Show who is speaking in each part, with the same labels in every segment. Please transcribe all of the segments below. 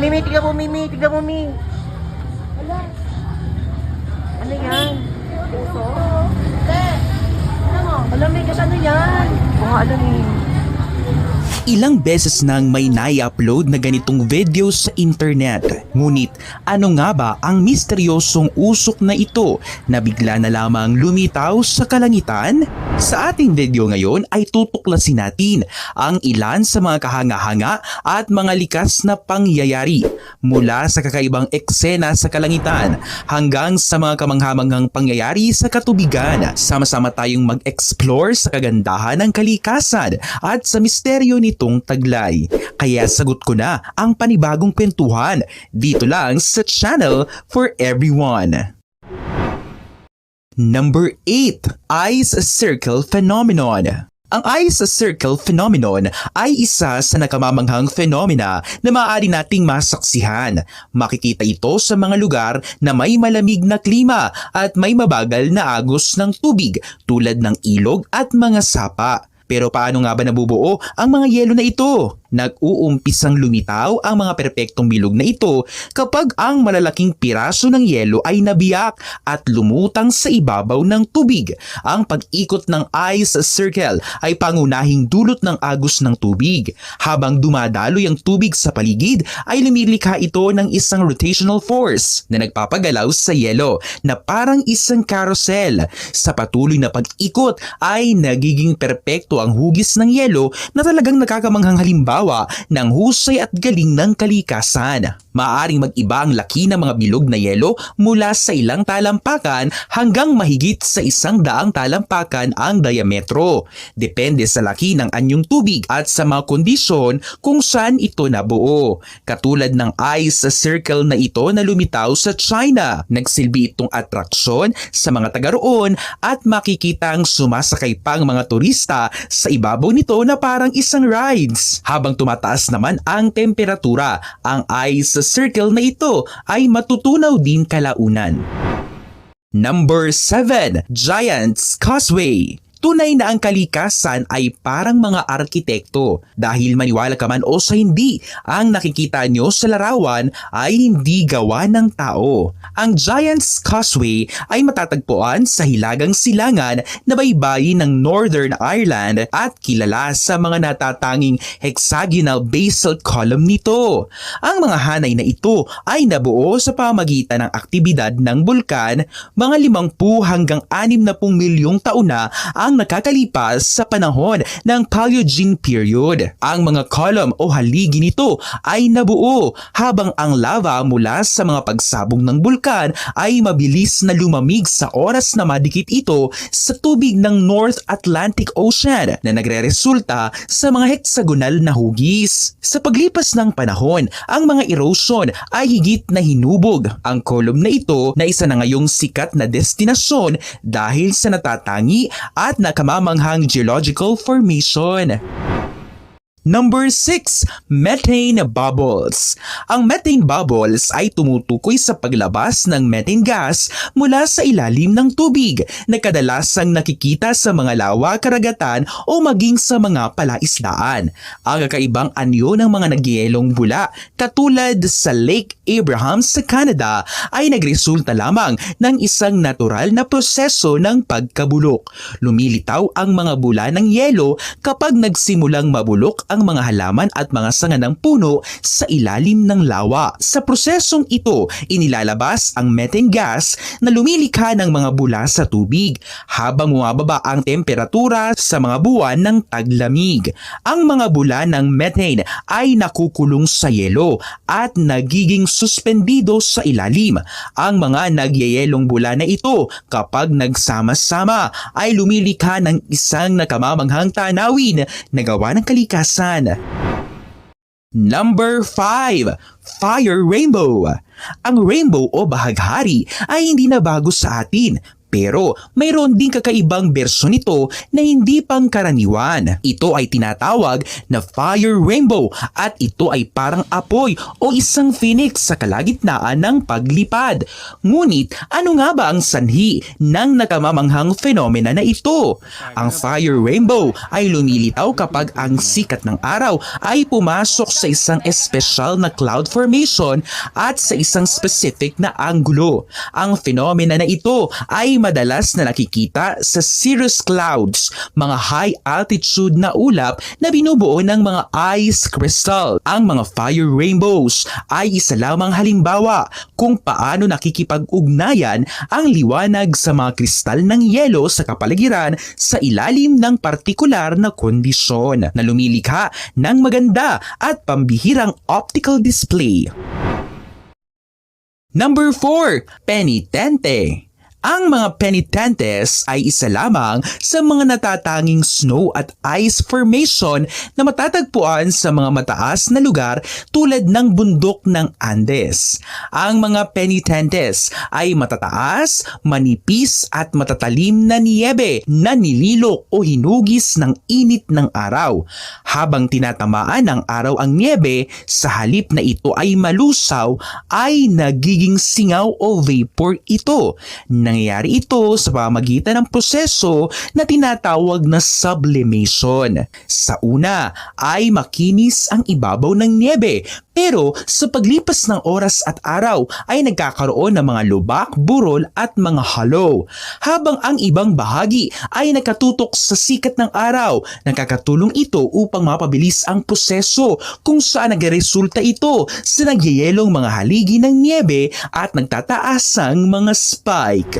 Speaker 1: Mimi, tignan mo, Mimi, tignan mo, Mimi. Ano yan? Puso? Hindi. Ano mo? Alam, may kasi ano yan? Mga alam eh.
Speaker 2: Ilang beses nang may nai-upload na ganitong video sa internet. Ngunit ano nga ba ang misteryosong usok na ito na bigla na lamang lumitaw sa kalangitan? Sa ating video ngayon ay tutuklasin natin ang ilan sa mga kahanga-hanga at mga likas na pangyayari mula sa kakaibang eksena sa kalangitan hanggang sa mga kamanghamanghang pangyayari sa katubigan. Sama-sama tayong mag-explore sa kagandahan ng kalikasan at sa misteryo nitong taglay. Kaya sagot ko na ang panibagong kwentuhan dito lang sa channel for everyone. Number 8. Ice Circle Phenomenon ang ice circle phenomenon ay isa sa nakamamanghang phenomena na maaari nating masaksihan. Makikita ito sa mga lugar na may malamig na klima at may mabagal na agos ng tubig tulad ng ilog at mga sapa. Pero paano nga ba nabubuo ang mga yelo na ito? Nag-uumpisang lumitaw ang mga perpektong bilog na ito kapag ang malalaking piraso ng yelo ay nabiyak at lumutang sa ibabaw ng tubig. Ang pag-ikot ng ice circle ay pangunahing dulot ng agos ng tubig. Habang dumadaloy ang tubig sa paligid ay lumilikha ito ng isang rotational force na nagpapagalaw sa yelo na parang isang carousel. Sa patuloy na pag-ikot ay nagiging perpekto ang hugis ng yelo na talagang nakakamanghang halimbawa ng husay at galing ng kalikasan. Maaring mag-iba ang laki ng mga bilog na yelo mula sa ilang talampakan hanggang mahigit sa isang daang talampakan ang diametro. Depende sa laki ng anyong tubig at sa mga kondisyon kung saan ito nabuo. Katulad ng ice circle na ito na lumitaw sa China. Nagsilbi itong atraksyon sa mga taga roon at makikitang sumasakay pang mga turista sa ibabaw nito na parang isang rides. Habang tumataas naman ang temperatura, ang ice circle na ito ay matutunaw din kalaunan. Number 7. Giant's Causeway Tunay na ang kalikasan ay parang mga arkitekto dahil maniwala ka man o sa hindi, ang nakikita nyo sa larawan ay hindi gawa ng tao. Ang Giant's Causeway ay matatagpuan sa hilagang silangan na baybayin ng Northern Ireland at kilala sa mga natatanging hexagonal basalt column nito. Ang mga hanay na ito ay nabuo sa pamagitan ng aktibidad ng bulkan mga 50 hanggang 60 milyong taon na ang nakakalipas sa panahon ng Paleogene period. Ang mga column o haligi nito ay nabuo habang ang lava mula sa mga pagsabog ng bulkan ay mabilis na lumamig sa oras na madikit ito sa tubig ng North Atlantic Ocean na nagre-resulta sa mga hexagonal na hugis. Sa paglipas ng panahon, ang mga erosion ay higit na hinubog ang column na ito na isa na ngayong sikat na destinasyon dahil sa natatangi at nakamamanghang geological formation. Number 6. Methane Bubbles Ang methane bubbles ay tumutukoy sa paglabas ng methane gas mula sa ilalim ng tubig na kadalasang nakikita sa mga lawa, karagatan o maging sa mga palaisdaan. Ang kakaibang anyo ng mga nagyelong bula katulad sa Lake Abraham sa Canada ay nagresulta lamang ng isang natural na proseso ng pagkabulok. Lumilitaw ang mga bula ng yelo kapag nagsimulang mabulok ang mga halaman at mga sanga ng puno sa ilalim ng lawa. Sa prosesong ito, inilalabas ang methane gas na lumilikha ng mga bula sa tubig habang bumababa ang temperatura sa mga buwan ng taglamig. Ang mga bula ng methane ay nakukulong sa yelo at nagiging suspendido sa ilalim. Ang mga nagyayelong bula na ito kapag nagsama-sama ay lumilikha ng isang nakamamanghang tanawin na gawa ng kalikasan. Number 5. Fire Rainbow Ang rainbow o bahaghari ay hindi na bago sa atin Pero mayroon din kakaibang bersyon nito na hindi pangkaraniwan. Ito ay tinatawag na fire rainbow at ito ay parang apoy o isang phoenix sa kalagitnaan ng paglipad. Ngunit ano nga ba ang sanhi ng nakamamanghang fenomena na ito? Ang fire rainbow ay lumilitaw kapag ang sikat ng araw ay pumasok sa isang espesyal na cloud formation at sa isang specific na anggulo. Ang fenomena na ito ay madalas na nakikita sa cirrus clouds, mga high altitude na ulap na binubuo ng mga ice crystal. Ang mga fire rainbows ay isa lamang halimbawa kung paano nakikipag-ugnayan ang liwanag sa mga kristal ng yelo sa kapaligiran sa ilalim ng partikular na kondisyon na lumilikha ng maganda at pambihirang optical display. Number 4. Penitente ang mga penitentes ay isa lamang sa mga natatanging snow at ice formation na matatagpuan sa mga mataas na lugar tulad ng bundok ng Andes. Ang mga penitentes ay matataas, manipis at matatalim na niyebe na nililok o hinugis ng init ng araw. Habang tinatamaan ng araw ang niyebe, sa halip na ito ay malusaw, ay nagiging singaw o vapor ito. Nangyayari ito sa pamagitan ng proseso na tinatawag na sublimation. Sa una ay makinis ang ibabaw ng niebe pero sa paglipas ng oras at araw ay nagkakaroon ng mga lubak, burol at mga hollow. Habang ang ibang bahagi ay nakatutok sa sikat ng araw, nakakatulong ito upang mapabilis ang proseso kung saan nagresulta ito sa nagyayelong mga haligi ng niebe at nagtataasang mga spike.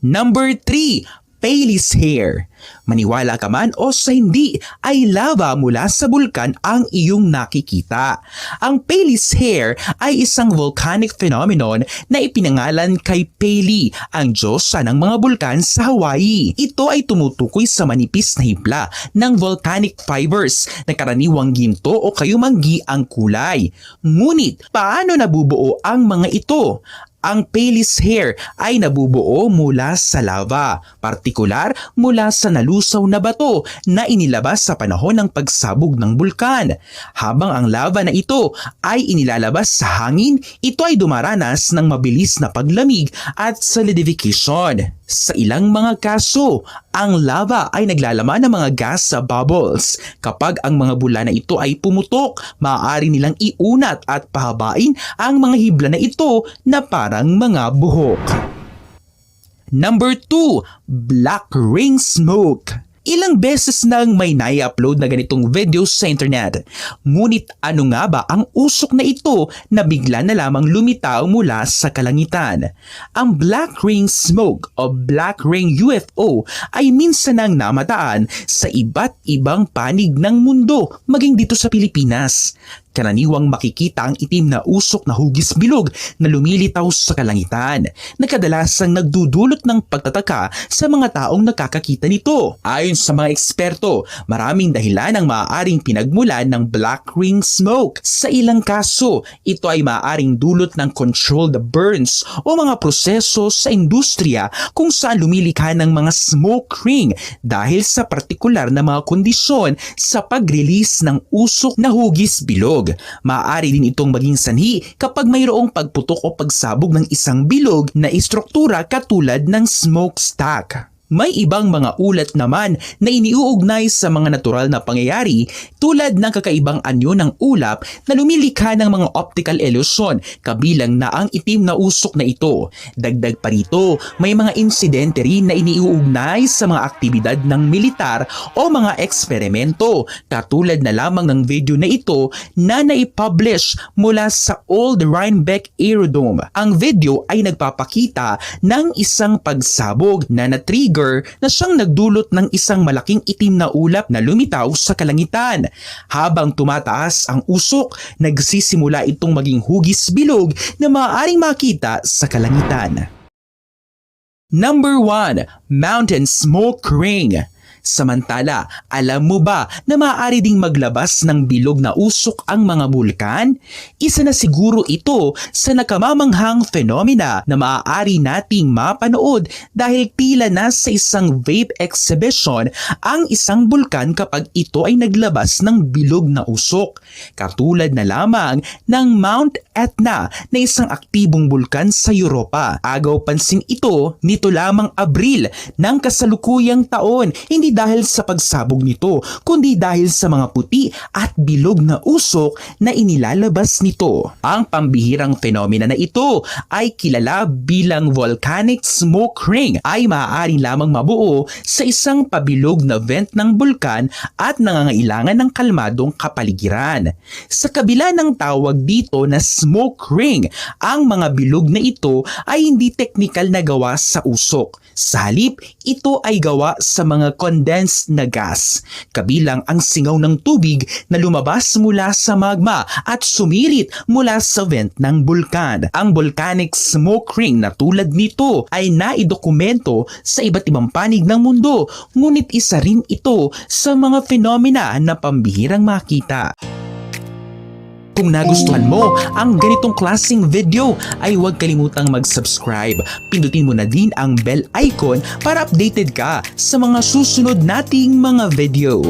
Speaker 2: Number 3, Paley's Hair. Maniwala ka man o sa hindi ay lava mula sa bulkan ang iyong nakikita. Ang Paley's Hair ay isang volcanic phenomenon na ipinangalan kay Paley, ang diyosa ng mga bulkan sa Hawaii. Ito ay tumutukoy sa manipis na hibla ng volcanic fibers na karaniwang ginto o kayumanggi ang kulay. Ngunit paano nabubuo ang mga ito? Ang Paley's hair ay nabubuo mula sa lava, partikular mula sa nalusaw na bato na inilabas sa panahon ng pagsabog ng bulkan. Habang ang lava na ito ay inilalabas sa hangin, ito ay dumaranas ng mabilis na paglamig at solidification. Sa ilang mga kaso, ang lava ay naglalaman ng mga gas sa bubbles. Kapag ang mga bula na ito ay pumutok, maaari nilang iunat at pahabain ang mga hibla na ito na parang mga buhok. Number 2, Black Ring Smoke. Ilang beses nang may nai-upload na ganitong video sa internet. Ngunit ano nga ba ang usok na ito na bigla na lamang lumitaw mula sa kalangitan? Ang Black Ring Smoke o Black Ring UFO ay minsan nang namataan sa iba't ibang panig ng mundo maging dito sa Pilipinas. Karaniwang makikita ang itim na usok na hugis bilog na lumilitaw sa kalangitan na kadalasang nagdudulot ng pagtataka sa mga taong nakakakita nito. Ayon sa mga eksperto, maraming dahilan ang maaaring pinagmulan ng black ring smoke. Sa ilang kaso, ito ay maaaring dulot ng controlled burns o mga proseso sa industriya kung saan lumilikha ng mga smoke ring dahil sa partikular na mga kondisyon sa pag-release ng usok na hugis bilog. Maaari din itong maging sanhi kapag mayroong pagputok o pagsabog ng isang bilog na istruktura katulad ng smokestack. May ibang mga ulat naman na iniuugnay sa mga natural na pangyayari tulad ng kakaibang anyo ng ulap na lumilikha ng mga optical illusion kabilang na ang itim na usok na ito. Dagdag pa rito, may mga insidente rin na iniuugnay sa mga aktibidad ng militar o mga eksperimento katulad na lamang ng video na ito na naipublish mula sa Old Rhinebeck Aerodrome. Ang video ay nagpapakita ng isang pagsabog na na-trigger na siyang nagdulot ng isang malaking itim na ulap na lumitaw sa kalangitan. Habang tumataas ang usok, nagsisimula itong maging hugis bilog na maaaring makita sa kalangitan. Number 1, Mountain Smoke Ring. Samantala, alam mo ba na maaari ding maglabas ng bilog na usok ang mga bulkan? Isa na siguro ito sa nakamamanghang fenomena na maaari nating mapanood dahil tila na sa isang vape exhibition ang isang bulkan kapag ito ay naglabas ng bilog na usok. Katulad na lamang ng Mount Etna na isang aktibong bulkan sa Europa. Agaw pansin ito nito lamang Abril ng kasalukuyang taon hindi dahil sa pagsabog nito kundi dahil sa mga puti at bilog na usok na inilalabas nito. Ang pambihirang fenomena na ito ay kilala bilang volcanic smoke ring ay maaari lamang mabuo sa isang pabilog na vent ng bulkan at nangangailangan ng kalmadong kapaligiran. Sa kabila ng tawag dito na smoke ring, ang mga bilog na ito ay hindi teknikal na gawa sa usok. Sa halip, ito ay gawa sa mga condensed na gas, kabilang ang singaw ng tubig na lumabas mula sa magma at sumirit mula sa vent ng bulkan. Ang volcanic smoke ring na tulad nito ay naidokumento sa iba't ibang panig ng mundo, ngunit isa rin ito sa mga fenomena na pambihirang makita. Kung nagustuhan mo ang ganitong klaseng video ay huwag kalimutang mag-subscribe. Pindutin mo na din ang bell icon para updated ka sa mga susunod nating mga video.